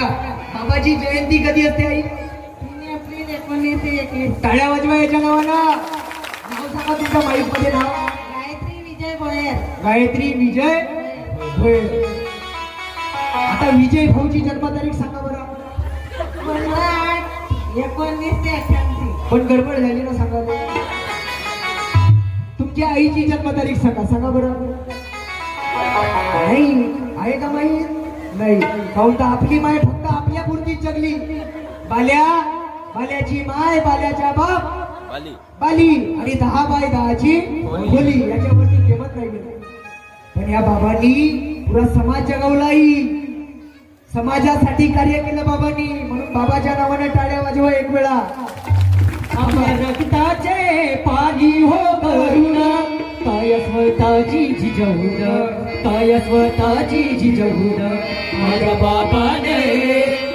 सांगा बाबाची जयंती कधी असते आई? एप्रिल एकोणीसशे एकवीस. टाळ्या वाजवा याच्या नावानं नाव सांगा तुमच्या माईकमध्ये नाव. गायत्री विजय गोळेर गायत्री विजय भोयर. आता विजय भाऊची जन्मतारीख सांगा बरं. पंधरा आठ एकोणीसशे अठ्ठ्याऐंशी पण गडबड झाली ना सांगा. तुमच्या आईची जन्मतारीख सांगा सांगा बरं. नाही आहे का माई नाही काहून तर आपली माय फक्त आपल्या पुरतीच जगली. बाल्या बाल्याची माय बाल्याच्या बाप. बाली. आणि दहा बाय दहाची खोली याच्यावरती किंमत राहिली. पण या बाबांनी पुरा समाज जगवलाही समाजासाठी कार्य केलं बाबांनी. म्हणून बाबाच्या नावाने टाळ्या वाजवा एक वेळा. रक्ताचे पाणी हो करुण काय स्वतःची जिजवून काय स्वतःची जिजवून माझ्या बाबाने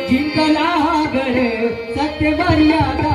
जिंकला गड सत्य मर्यादा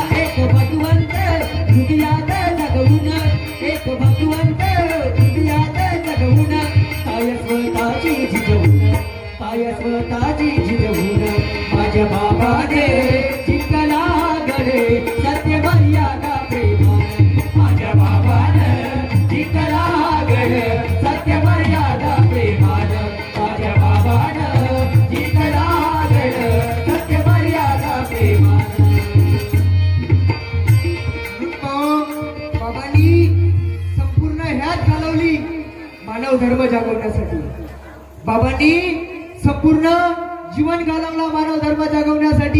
स्वतःची जिजवून माझ्या बाबाने जिंकला गडे. सत्य मर्यादा प्रेमाने माझ्या बाबानं जिंकला गडे. सत्य मर्यादा प्रेमानं माझ्या बाबानं जिंकला गड. सत्य मर्यादा प्रेमानं. बाबांनी संपूर्ण ह्यात घालवली मानव धर्म जागवण्यासाठी. बाबांनी संपूर्ण जीवन घालवला मानव धर्म जागवण्यासाठी.